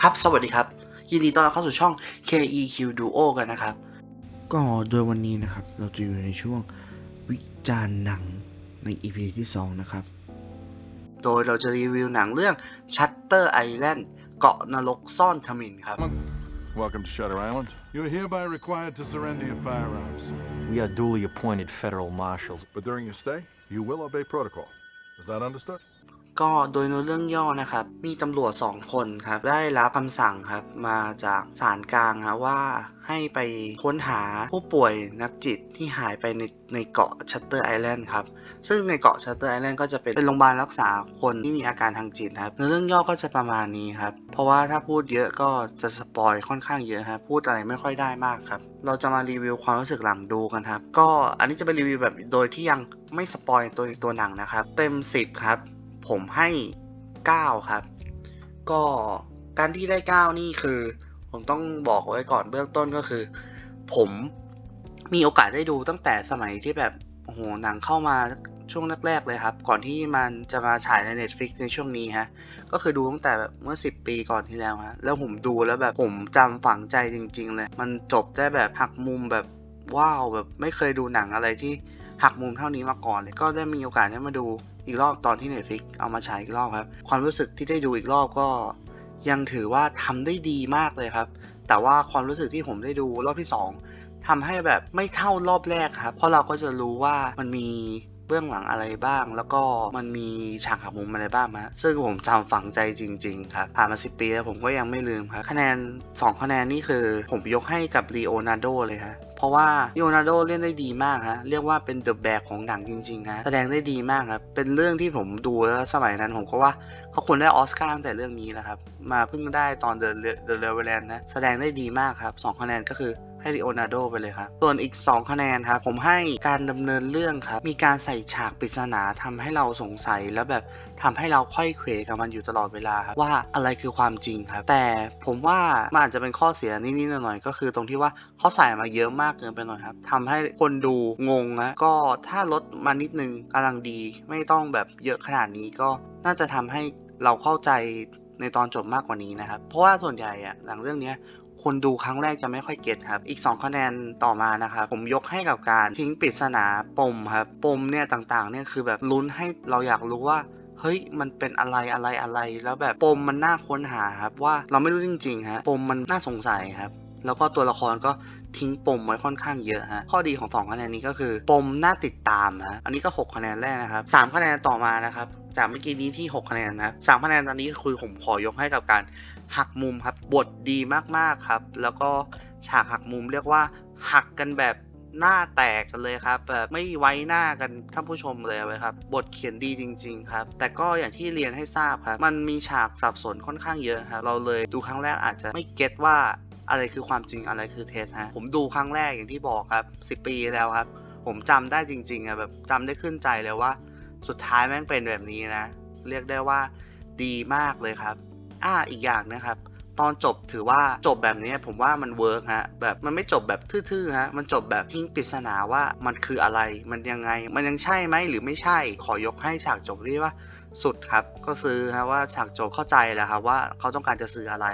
ครับ สวัสดีครับ ยินดีต้อนรับเข้าสู่ช่อง KEQ Duo กันนะครับ ก็โดยวันนี้นะครับ เราจะอยู่ในช่วงวิจารณ์หนังใน EP ที่ 2 นะครับ โดยเราจะรีวิวหนังเรื่อง Shutter Island เกาะนรกซ่อนทมินครับ Welcome to Shutter Island. You are hereby required to surrender your firearms. We are duly appointed federal marshals. But during your stay, you will obey protocol. Is that understood? ก็โดยในเรื่องย่อนะครับ มีตำรวจสองคนครับ ได้รับคำสั่งครับ มาจากศาลกลางครับว่าให้ไปค้นหาผู้ป่วยนักจิตที่หายไปในในเกาะชัตเตอร์ไอแลนด์ครับ ซึ่งในเกาะชัตเตอร์ไอแลนด์ก็จะเป็นเป็นโรงพยาบาลรักษาคนที่มีอาการทางจิตครับในเรื่องย่อก็จะประมาณนี้ครับ เพราะว่าถ้าพูดเยอะก็จะสปอยค่อนข้างเยอะครับพูดอะไรไม่ค่อยได้มากครับ เราจะมารีวิวความรู้สึกหลังดูกันครับ ก็อันนี้จะเป็นรีวิวแบบโดยที่ยังไม่สปอยตัวตัวหนังนะครับ เต็ม 10 ครับ ผมให้ 9 ครับ ก็การที่ได้ 9 นี่คือ ผมต้องบอกไว้ก่อนเบื้องต้นก็คือ ผมมีโอกาสได้ดูตั้งแต่สมัยที่แบบโอ้โหหนังเข้ามาช่วงแรกๆเลยครับ ก่อนที่มันจะมาฉายใน Netflix ในช่วงนี้ฮะ ก็คือดูตั้งแต่แบบเมื่อ 10 ปีก่อนที่แล้วฮะ แล้วผมดูแล้วแบบผมจำฝังใจจริง ๆ เลย มันจบได้แบบหักมุมแบบว้าวแบบไม่เคยดูหนังอะไรที่หักมุมเท่านี้มาก่อนเลย ก็ได้มีโอกาสได้มาดู อีกรอบตอนที่ Netflix เอามาฉายอีกรอบครับ ความรู้สึกที่ได้ดูอีกรอบก็ยังถือว่าทำได้ดีมากเลยครับ แต่ว่าความรู้สึกที่ผมได้ดูรอบที่ 2ทำให้แบบไม่เท่ารอบแรกครับ เพราะเราก็จะรู้ว่ามันมีเบื้องหลังอะไรบ้าง แล้วก็มันมีฉากหักมุมอะไรบ้างนะซึ่งผมจำฝังใจจริง ๆ ครับ ผ่านมา 10 ปีแล้วผมก็ยังไม่ลืมครับ คะแนน 2 คะแนนนี่คือผมยกให้กับลีโอนาร์โดเลยฮะ เพราะว่าโยนาโดเล่นได้ดีมากฮะเรียกว่าเป็นเดอะแบกของหนังจริงๆฮะแสดงได้ดีมากครับเป็นเรื่องที่ผมดูแล้วสมัยนั้นผมก็ว่าเขาควรได้ออสการ์ตั้งแต่เรื่องนี้แล้วครับมาเพิ่งได้ตอนเดอะเดอะเลเวลนนะแสดงได้ดีมากครับ2คะแนนก็คือ ให้ลีโอนาร์โดไปเลยครับ ส่วนอีก 2 คะแนนครับผมให้การดำเนินเรื่องครับ มีการใส่ฉากปริศนาทำให้เราสงสัยแล้วแบบทำให้เราค่อยเขวกับมันอยู่ตลอดเวลาครับว่าอะไรคือความจริงครับ แต่ผมว่ามันอาจจะเป็นข้อเสียนิดๆหน่อยๆก็คือตรงที่ว่าเขาใส่มาเยอะมากเกินไปหน่อยครับทำให้คนดูงงนะก็ถ้าลดมานิดนึงกำลังดีไม่ต้องแบบเยอะขนาดนี้ก็น่าจะทำให้เราเข้าใจในตอนจบมากกว่านี้นะครับ เพราะว่าส่วนใหญ่อะหลังเรื่องเนี้ย คนดูครั้งแรกจะไม่ค่อยเก็ตครับ อีก 2 คะแนนต่อมานะครับผมยกให้กับการทิ้งปริศนาปมครับปมเนี่ยต่างๆเนี่ยคือแบบลุ้นให้เราอยากรู้ว่าเฮ้ย มันเป็นอะไรอะไรอะไร แล้วแบบปมมันน่าค้นหาครับว่าเราไม่รู้จริงๆฮะปมมันน่าสงสัยครับ แล้วก็ตัวละครก็ทิ้งปมไว้ค่อนข้างเยอะฮะข้อดีของ2คะแนนนี้ก็คือ ปมน่าติดตามฮะอันนี้ก็ 6 คะแนนแรกนะครับ3คะแนนต่อมานะครับ จากเมื่อกี้นี้ที่ 6 คะแนนนะสามคะแนนตอนนี้คือผมขอยกให้กับการหักมุมครับ บทดีมากๆครับ แล้วก็ฉากหักมุมเรียกว่าหักกันแบบหน้าแตกกันเลยครับแบบไม่ไว้หน้ากันท่านผู้ชมเลยเลยครับ บทเขียนดีจริง ๆ ครับ แต่ก็อย่างที่เรียนให้ทราบครับ มันมีฉากสับสนค่อนข้างเยอะครับเราเลยดูครั้งแรกอาจจะไม่เก็ตว่าอะไรคือความจริงอะไรคือเท็จฮะผมดูครั้งแรกอย่างที่บอกครับ 10 ปีแล้วครับ ผมจำได้จริงๆอะแบบจำได้ขึ้นใจเลยว่า สุดท้ายแม่งเป็นแบบนี้นะ เรียกได้ว่าดีมากเลยครับ อ่าอีกอย่างนะครับ ตอนจบถือว่าจบแบบนี้ผมว่ามันเวิร์กฮะแบบมันไม่จบแบบทื่อๆฮะมันจบแบบทิ้งปริศนาว่ามันคืออะไรมันยังไง มันยังใช่ไหมหรือไม่ใช่ ขอยกให้ฉากจบเรียกว่าสุดครับ ก็ซื้อฮะว่าฉากจบเข้าใจแล้วครับว่าเขาต้องการจะซื้ออะไร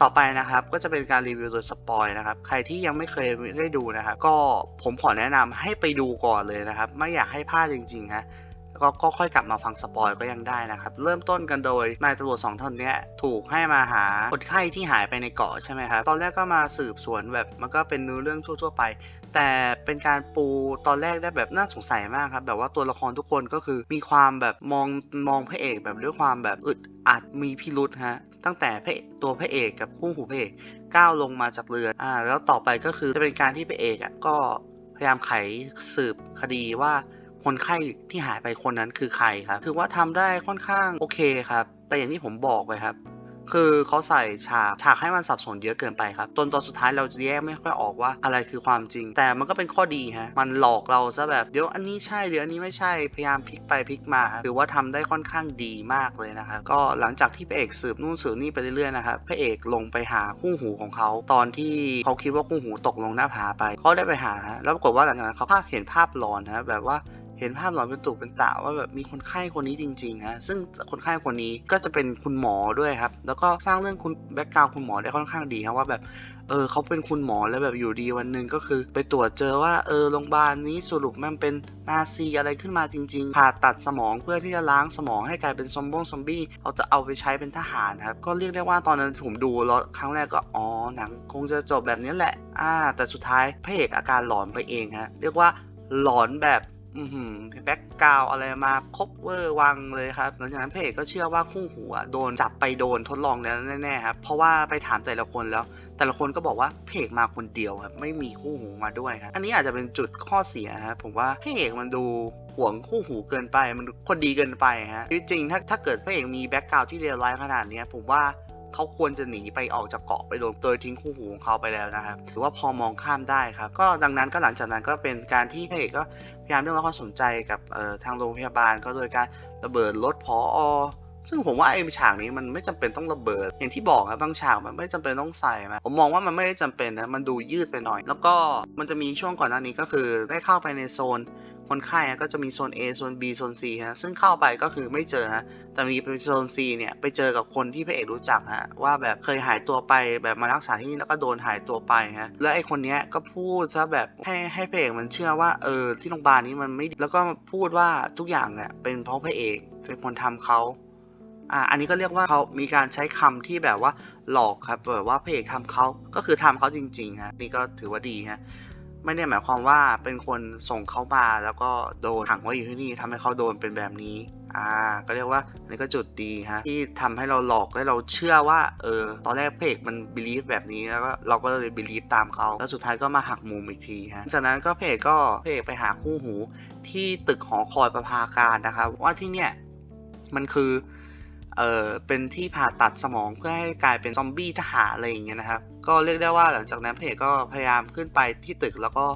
ต่อไปนะครับก็จะเป็นการรีวิวโดยสปอยนะครับใครที่ยังไม่เคยได้ดูนะครับก็ผมขอแนะนำให้ไปดูก่อนเลยนะครับ ไม่อยากให้พลาดจริงๆฮะ ก็ก็ค่อยกลับมาฟังสปอยก็ยังได้นะครับ เริ่มต้นกันโดยนายตำรวจสองท่านเนี้ยถูกให้มาหาคนไข้ที่หายไปในเกาะใช่ไหมครับ ตอนแรกก็มาสืบสวนแบบมันก็เป็นเนื้อเรื่องทั่ว ๆ ไป แต่เป็นการปูตอนแรกได้แบบน่าสงสัยมากครับ แบบว่าตัวละครทุกคนก็คือมีความแบบมองมองพระเอกแบบด้วยความแบบอึดอัดมีพิรุษฮะตั้งแต่พระตัวพระเอกกับคู่หูพระเอกก้าวลงมาจากเรืออ่าแล้วต่อไปก็คือจะเป็นการที่พระเอกอะก็พยายามไขสืบคดีว่า คนไข้ที่หายไปคนนั้นคือใครครับถือว่าทำได้ค่อนข้างโอเคครับ แต่อย่างที่ผมบอกไปครับ คือเขาใส่ฉากฉากให้มันสับสนเยอะเกินไปครับจนตอนสุดท้ายเราจะแยกไม่ค่อยออกว่าอะไรคือความจริง แต่มันก็เป็นข้อดีฮะมันหลอกเราซะแบบเดี๋ยวอันนี้ใช่เดี๋ยวอันนี้ไม่ใช่พยายามพลิกไปพลิกมาครับถือว่าทำได้ค่อนข้างดีมากเลยนะครับก็หลังจากที่พระเอกสืบนู่นสืบนี่ไปเรื่อยๆนะครับพระเอกลงไปหาคู่หูของเขาตอนที่เขาคิดว่าคู่หูตกลงหน้าผาไปเขาได้ไปหา แล้วปรากฏว่าหลังจากนั้นเขาภาพเห็นภาพหลอนนะแบบว่า เห็นภาพหลอนเป็นตุเป็นตะว่าแบบมีคนไข้คนนี้จริงๆฮะซึ่งคนไข้คนนี้ก็จะเป็นคุณหมอด้วยครับ แล้วก็สร้างเรื่องคุณแบ็กกราวคุณหมอได้ค่อนข้างดีครับว่าแบบเออเขาเป็นคุณหมอแล้วแบบอยู่ดีวันหนึ่งก็คือ ไปตรวจเจอว่าเออโรงพยาบาลนี้สรุปมันเป็นนาซีอะไรขึ้นมาจริงๆผ่าตัดสมองเพื่อที่จะล้างสมองให้กลายเป็นซอมบงซอมบี้เอาจะเอาไปใช้เป็นทหารครับก็เรียกได้ว่าตอนนั้นผมดูแล้วครั้งแรกก็อ๋อหนังคงจะจบแบบนี้แหละอ่าแต่สุดท้ายพระเอกอาการหลอนไปเองฮะเรียกว่าหลอนแบบ อือหือแบ็กกราวอะไรมาครบเวอร์วังเลยครับหลังจากนั้นพระเอกก็เชื่อว่าคู่หูอะโดนจับไปโดนทดลองแล้วแน่ๆครับเพราะว่าไปถามแต่ละคนแล้ว แต่ละคนก็บอกว่าพเอกมาคนเดียวครับไม่มีคู่หูมาด้วยครับอันนี้อาจจะเป็นจุดข้อเสียครับผมว่าพระเอกมันดูหวงคู่หูเกินไปมันคนดีเกินไปฮะจริงๆถ้าถ้าเกิดพระเอกมีแบ็กกราวที่เลวร้ายขนาดนี้ผมว่า เขาควรจะหนีไปออกจากเกาะไปโดยโดยทิ้งคู่หูของเขาไปแล้วนะครับถือว่าพอมองข้ามได้ครับ ก็ดังนั้นก็หลังจากนั้นก็เป็นการที่พระเอกก็พยายามเรื่องความสนใจกับทางโรงพยาบาล ก็โดยการระเบิดรถพออซึ่งผมว่าไอ้ฉากนี้มันไม่จำเป็นต้องระเบิด อย่างที่บอกครับบางฉากมันไม่จำเป็นต้องใส่มาผมมองว่ามันไม่ได้จำเป็นนะมันดูยืดไปหน่อย แล้วก็มันจะมีช่วงก่อนหน้านี้ก็คือได้เข้าไปในโซน คนไข้ก็จะมีโซน A โซน B โซน C ฮะซึ่งเข้าไปก็คือไม่เจอฮะแต่มีไปโซน C เนี่ยไปเจอกับคนที่พระเอกรู้จักฮะว่าแบบเคยหายตัวไปแบบมารักษาที่นี่แล้วก็โดนหายตัวไปฮะแล้วไอ้คนเนี้ยก็พูดซะแบบให้ให้พระเอกมันเชื่อว่าเออที่โรงพยาบาลนี้มันไม่ดีแล้วก็พูดว่าทุกอย่างเนี่ยเป็นเพราะพระเอกเป็นคนทำเขาอ่าอันนี้ก็เรียกว่าเขามีการใช้คำที่แบบว่าหลอกครับแบบว่าพระเอกทำเขาก็คือทำเขาจริงๆฮะนี่ก็ถือว่าดีฮะ ไม่ได้หมายความว่าเป็นคนส่งเขามาแล้วก็โดนขังไว้อยู่ที่นี่ทำให้เขาโดนเป็นแบบนี้ อ่า ก็เรียกว่านนี้ก็จุดดีฮะที่ทำให้เราหลอกให้เราเชื่อว่า เออ ตอนแรกเพกมันบิลีฟแบบนี้แล้วก็เราก็เลยบิลีฟตามเขาแล้วสุดท้ายก็มาหักมุมอีกทีฮะจากนั้นก็เพกก็เพกไปหาคู่หู ที่ตึกหอคอยประภาการนะครับว่าที่เนี่ยมันคือ เออเป็นที่ผ่าตัดสมองเพื่อให้กลายเป็นซอมบี้ทหารอะไรอย่างเงี้ยนะครับ ก็เรียกได้ว่าหลังจากนั้นเพจก็พยายามขึ้นไปที่ตึกแล้วก็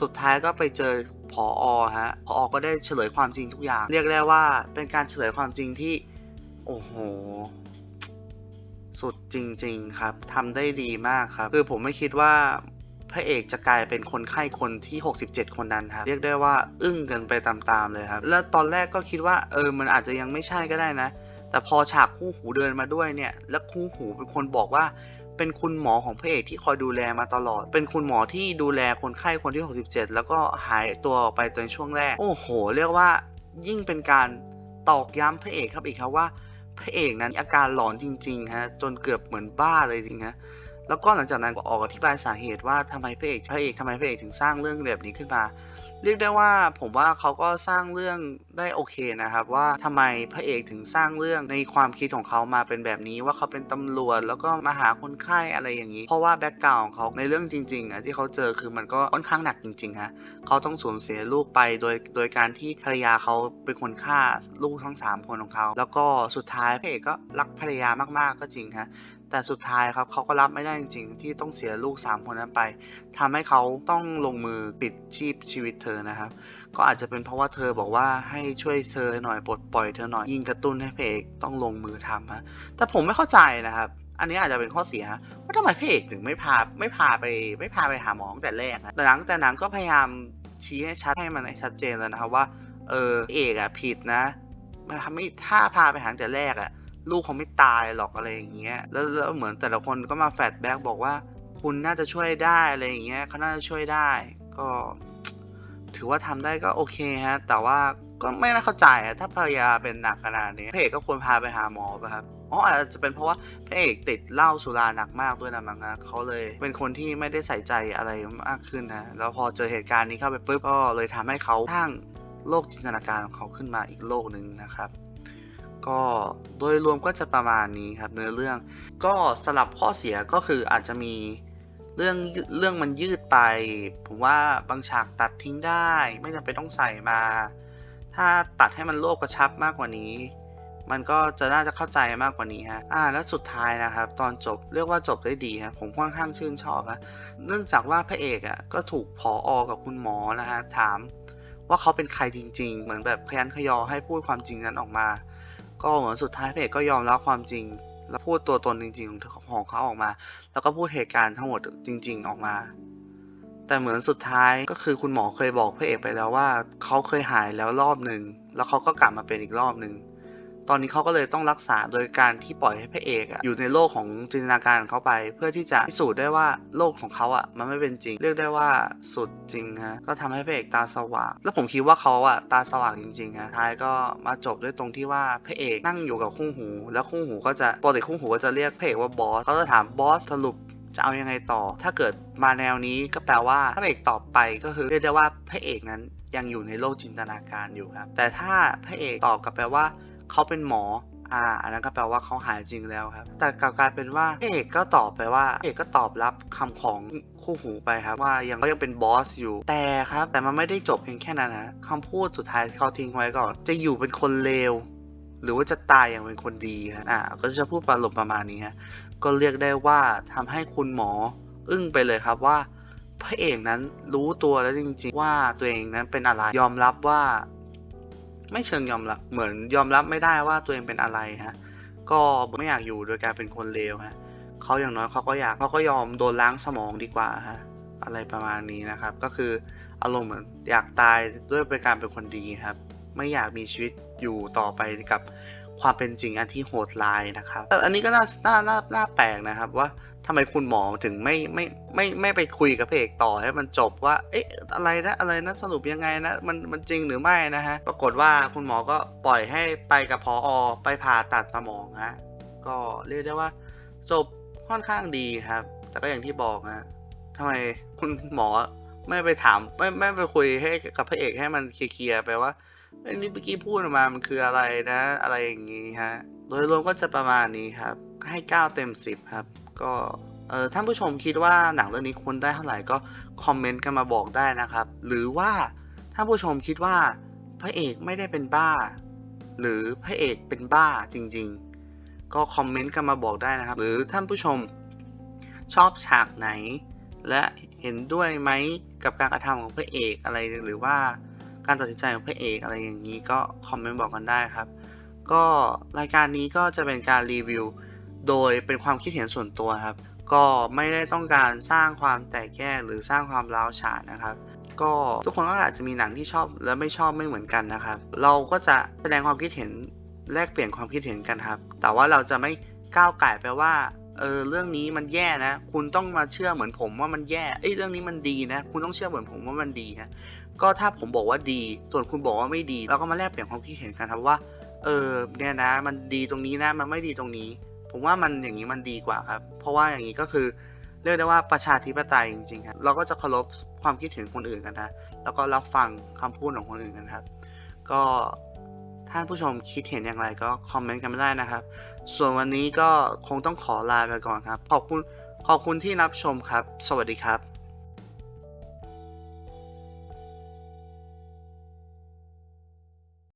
สุดท้ายก็ไปเจอผออฮะผออก็ได้เฉลยความจริงทุกอย่าง เรียกได้ว่าเป็นการเฉลยความจริงที่ โอ้โห สุดจริง ๆ ครับทำได้ดีมากครับ คือผมไม่คิดว่าพระเอกจะกลายเป็นคนไข้คนที่ 67 คนนั้นครับ เรียกได้ว่าอึ้งกันไปตามๆเลยครับ แล้วตอนแรกก็คิดว่าเออ มันอาจจะยังไม่ใช่ก็ได้นะ แต่พอฉากคู่หูเดินมาด้วยเนี่ย แล้วคู่หูเป็นคนบอกว่า เป็นคุณหมอของพระเอกที่คอยดูแลมาตลอด เป็นคุณหมอที่ดูแลคนไข้คนที่ 67 แล้วก็หายตัวออกไปตอนช่วงแรก โอ้โห เรียกว่ายิ่งเป็นการตอกย้ำพระเอกครับอีกครับว่าพระเอกนั้นอาการหลอนจริงๆฮะจนเกือบเหมือนบ้าเลยจริงฮะแล้วก็หลังจากนั้นก็ออกอธิบายสาเหตุว่าทำไมพระเอกพระเอกทำไมพระเอกถึงสร้างเรื่องแบบนี้ขึ้นมา เรียกได้ว่าผมว่าเขาก็สร้างเรื่องได้โอเคนะครับ ว่าทำไมพระเอกถึงสร้างเรื่องในความคิดของเขามาเป็นแบบนี้ว่าเขาเป็นตำรวจแล้วก็มาหาคนไข้อะไรอย่างนี้ เพราะว่าแบ็กกราวของเขาในเรื่องจริงๆอะที่เขาเจอคือมันก็ค่อนข้างหนักจริงๆฮะเขาต้องสูญเสียลูกไปโดยโดยการที่ภรรยาเขาเป็นคนฆ่าลูกทั้งสามคนของเขา แล้วก็สุดท้ายพระเอกก็รักภรรยามากๆก็จริงฮะ แต่สุดท้ายครับเขาก็รับไม่ได้จริงๆ ที่ต้องเสียลูก 3 คนนั้นไปทำให้เขาต้องลงมือปิดชีพชีวิตเธอนะครับ ก็อาจจะเป็นเพราะว่าเธอบอกว่าให้ช่วยเธอหน่อยปลดปล่อยเธอหน่อยยิ่งกระตุ้นให้พระเอกต้องลงมือทำฮะแต่ผมไม่เข้าใจนะครับอันนี้อาจจะเป็นข้อเสียว่าทำไมพระเอกถึงไม่พาไม่พาไปไม่พาไปหาหมอตั้งแต่แรกนะแต่หนังแต่หนังก็พยายามชี้ให้ชัดให้มันชัดเจนแล้วนะครับว่าเออเอกอะผิดนะไม่ถ้าพาไปหาแต่แรกอะ ลูกเขาไม่ตายหรอกอะไรอย่างเงี้ยแล้วแล้วเหมือนแต่ละคนก็มาแฟลชแบ็กบอกว่า คุณน่าจะช่วยได้อะไรอย่างเงี้ยเขาน่าจะช่วยได้ ก็ ถือว่าทำได้ก็โอเคฮะ แต่ว่าก็ไม่น่าเข้าใจอะถ้าภรรยาเป็นหนักขนาดนี้พระเอกก็ควรพาไปหาหมอป่ะครับอ๋ออาจจะเป็นเพราะว่าพระเอกติดเหล้าสุราหนักมากด้วยนะมั้งนะเขาเลยเป็นคนที่ไม่ได้ใส่ใจอะไรมากขึ้นนะแล้วพอเจอเหตุการณ์นี้เข้าไปปุ๊บก็เลยทำให้เขาสร้งโลกจินตนาการของเขาขึ้นมาอีกโลกหนึ่งนะครับ ก็โดยรวมก็จะประมาณนี้ครับเนื้อเรื่อง ก็สลับข้อเสียก็คืออาจจะมีเรื่องเรื่องมันยืดไป ผมว่าบางฉากตัดทิ้งได้ ไม่จำเป็นต้องใส่มา ถ้าตัดให้มันโลกกระชับมากกว่านี้ มันก็จะน่าจะเข้าใจมากกว่านี้ฮะอ่าแล้วสุดท้ายนะครับ ตอนจบเรียกว่าจบได้ดีฮะผมค่อนข้างชื่นชอบนะเนื่องจากว่าพระเอกอะก็ถูกผออกับคุณหมอนะฮะถามว่าเขาเป็นใครจริง ๆ เหมือนแบบพยันขยอให้พูดความจริงนั้นออกมา ก็เหมือนสุดท้ายเพจก็ยอมรับความจริง แล้วพูดตัวตนจริงๆของของเขาออกมา แล้วก็พูดเหตุการณ์ทั้งหมดจริง ๆ ออกมา แต่เหมือนสุดท้ายก็คือคุณหมอเคยบอกพระเอกไปแล้วว่าเขาเคยหายแล้วรอบหนึ่งแล้วเขาก็กลับมาเป็นอีกรอบหนึ่ง ตอนนี้เขาก็เลยต้องรักษาโดยการที่ปล่อยให้พระเอกอยู่ในโลกของจินตนาการของเขาไป เพื่อที่จะพิสูจน์ได้ว่าโลกของเขาอะมันไม่เป็นจริง เรียกได้ว่าสุดจริงฮะก็ทำให้พระเอกตาสว่าง แล้วผมคิดว่าเขาอะตาสว่างจริงๆฮะท้ายก็มาจบด้วยตรงที่ว่าพระเอกนั่งอยู่กับคู่หู แล้วคู่หูก็จะปกติคู่หูก็จะเรียกพระเอกว่าบอสเขาจะถามบอสสรุปจะเอายังไงต่อ ถ้าเกิดมาแนวนี้ก็แปลว่าถ้าพระเอกตอบไปก็คือเรียกได้ว่าพระเอกนั้นยังอยู่ในโลกจินตนาการอยู่ครับ แต่ถ้าพระเอกตอบกลับไปว่า เขาเป็นหมออ่าอันนั้นก็แปลว่าเขาหายจริงแล้วครับ แต่กลับกลายเป็นว่าเอกก็ตอบไปว่าเอกก็ตอบรับคำของคู่หูไปครับ ว่ายังก็ยังเป็นบอสอยู่แต่ครับ แต่มันไม่ได้จบเพียงแค่นั้นนะคำพูดสุดท้ายเขาทิ้งไว้ก่อน จะอยู่เป็นคนเลวหรือว่าจะตายอย่างเป็นคนดีฮะอ่าก็จะพูดประหลบประมาณนี้ฮะก็เรียกได้ว่าทำให้คุณหมอ อึ้งไปเลยครับว่าพระเอกนั้นรู้ตัวแล้วจริง ๆ ว่าตัวเองนั้นเป็นอะไรยอมรับว่า ไม่เชิงยอมรับเหมือนยอมรับไม่ได้ว่าตัวเองเป็นอะไรฮะก็ไม่อยากอยู่โดยการเป็นคนเลวฮะเขาอย่างน้อยเขาก็อยากเขาก็ยอมโดนล้างสมองดีกว่าฮะอะไรประมาณนี้นะครับ ก็คืออารมณ์เหมือนอยากตายด้วยเป็นการเป็นคนดีครับ ไม่อยากมีชีวิตอยู่ต่อไปกับ ความเป็นจริงอันที่โหดร้ายนะครับแต่อันนี้ก็น่าน่าน่าน่าแปลกนะครับว่าทำไมคุณหมอถึงไม่ไม่ไม่ไม่ไปคุยกับพระเอกต่อให้มันจบว่า เอ๊ะอะไรนะอะไรนะสรุปยังไงนะมันมันจริงหรือไม่นะฮะปรากฏว่าคุณหมอก็ปล่อยให้ไปกับพออไปผ่าตัดสมองฮะก็เรียกได้ว่าจบค่อนข้างดีครับ แต่ก็อย่างที่บอกฮะทำไมคุณหมอไม่ไปถามไม่ไม่ไปคุยให้กับพระเอกให้มันเคลียร์ไปว่า อ้นี่เมื่อกี้พูดออกมามันคืออะไรนะ อะไรอย่างนี้ฮะ โดยรวมก็จะประมาณนี้ครับ ให้ 9 เต็ม 10 ครับ ก็เออท่านผู้ชมคิดว่าหนังเรื่องนี้ควรได้เท่าไหร่ก็คอมเมนต์กันมาบอกได้นะครับ หรือว่าท่านผู้ชมคิดว่าพระเอกไม่ได้เป็นบ้า หรือพระเอกเป็นบ้าจริง ๆ ก็คอมเมนต์กันมาบอกได้นะครับ หรือท่านผู้ชมชอบฉากไหน และเห็นด้วยไหมกับการกระทำของพระเอกอะไรหรือว่า การตัดสินใจของพระเอกอะไรอย่างนี้ก็คอมเมนต์บอกกันได้ครับ ก็รายการนี้ก็จะเป็นการรีวิว โดยเป็นความคิดเห็นส่วนตัวครับ ก็ไม่ได้ต้องการสร้างความแตกแยกหรือสร้างความร้าวฉานนะครับ ก็ทุกคนก็อาจจะมีหนังที่ชอบและไม่ชอบไม่เหมือนกันนะครับ เราก็จะแสดงความคิดเห็นแลกเปลี่ยนความคิดเห็นกันครับ แต่ว่าเราจะไม่ก้าวไก่ไปว่า เออเรื่องนี้มันแย่นะ คุณต้องมาเชื่อเหมือนผมว่ามันแย่เอ้ยเรื่องนี้มันดีนะ คุณต้องเชื่อเหมือนผมว่ามันดีฮะก็ถ้าผมบอกว่าดี ส่วนคุณบอกว่าไม่ดีเราก็มาแลกเปลี่ยนความคิดเห็นกันครับว่า เออเนี่ยนะ มันดีตรงนี้นะ มันไม่ดีตรงนี้ ผมว่ามันอย่างนี้มันดีกว่าครับ เพราะว่าอย่างนี้ก็คือเรียกได้ว่าประชาธิปไตยจริงๆครับเราก็จะเคารพความคิดเห็นคนอื่นกันนะ แล้วก็รับฟังคำพูดของคนอื่นกันครับ ก็ ท่านผู้ชมคิดเห็นอย่างไรก็คอมเมนต์กันมาได้นะครับ ส่วนวันนี้ก็คงต้องขอลาไปก่อนครับ ขอบคุณขอบคุณที่รับชมครับ สวัสดีครับ